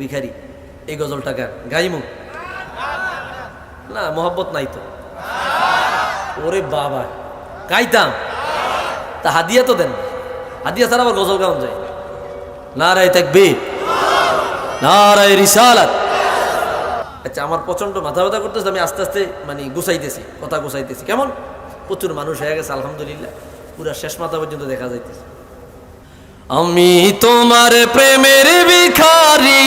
ভিখারি, এই গজলটা গান। গাইমু? না, মোহব্বত নাই তো। ওরে বাবা, গাইতাম। তা হাদিয়া তো দেন হাদিয়া ছাড়া আবার গজল গান যায় নারায় তাকবীর, নারায় রিসালাত। আচ্ছা আমার প্রচণ্ড মাথা ব্যথা করতেছে, আমি আস্তে আস্তে মানে গুছাইতেছি, কথা গুছাইতেছি। কেমন? প্রচুর মানুষ হয়ে গেছে, আলহামদুলিল্লাহ। পুরা শেষ মাথা পর্যন্ত দেখা যাইতেছে। আমি তোমার প্রেমের ভিখারি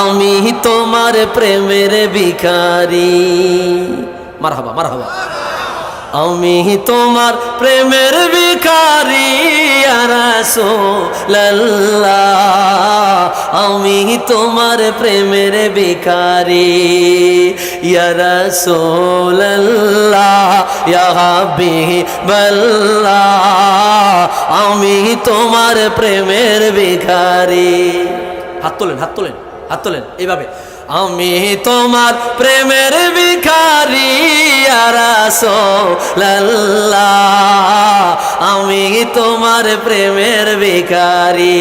আমি তোমার প্রেমের ভিখারি। মারহাবা মারহাবা। আমি তোমার প্রেমের ভিখারি রাসূলুল্লাহ। আমি তোমার প্রেমের ভিখারি। আমি তোমার প্রেমের ভিখারি। হাত তোলেন হাত তোলেন হাত তোলেন, এইভাবে। আমি তোমার প্রেমের ভিখারি রাসূলুল্লাহ, আমি তোমার প্রেমের ভিখারি।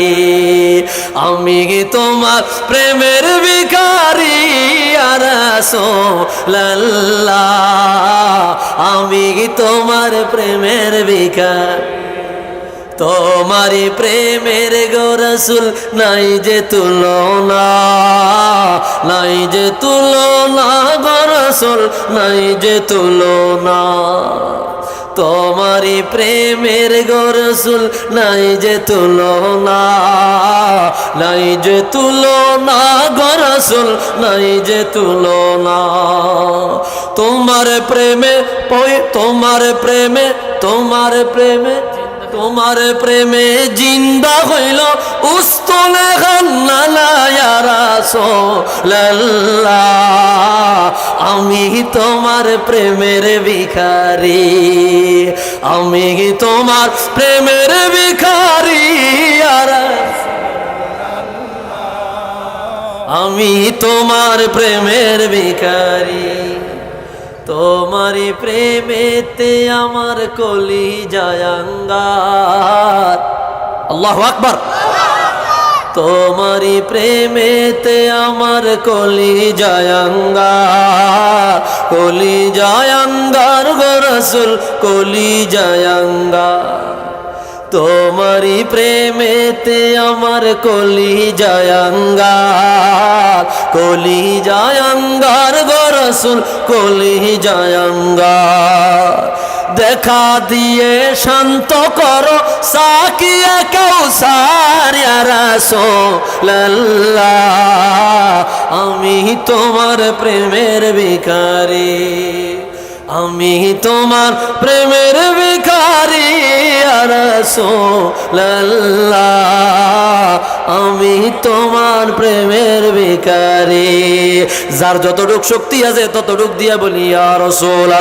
আমি তোমার প্রেমের ভিখারি? রাসূলুল্লাহ আমি তোমার প্রেমের ভিখারি? তোমারি প্রেমের গোরসুল নাই যে তুলনা, নাই যে তুলনা গোরসুল, নাই যে তুলনা। তোমারি প্রেমের গরসুল নাই যে তুলনা, নাই যে তুলনা গরসুল, নাই যে তুলনা। তোমার প্রেমে তোমার প্রেমে তোমার প্রেমে তোমার প্রেমে জিন্দা হইল উস্তনে আমি তোমার প্রেমের ভিখারি, আমি তোমার প্রেমের ভিখারি আমি তোমার প্রেমের ভিখারি। তোমারি প্রেমেতে আমার কলি জায়াঙ্গার আল্লাহ আকবর। তোমারি প্রেমেতে আমার কলি জায়াঙ্গার কলি জায়াঙ্গার গো রসুল কলি জায়াঙ্গার তোমারি প্রেমেতে আমার কলি জায়াঙ্গার কলি জায়াঙ্গার রসুল কলি জায়াঙ্গার দেখা দিয়ে শান্ত করো, সাকিয়া কেউ কৌসার আমি তোমার প্রেমের ভিখারি, আমি তোমার প্রেমের ভিখারি আমি তোমার প্রেমের ভিখারি। যার যতটুক শক্তি আছে ততটুক দিয়া বলি আর রসোল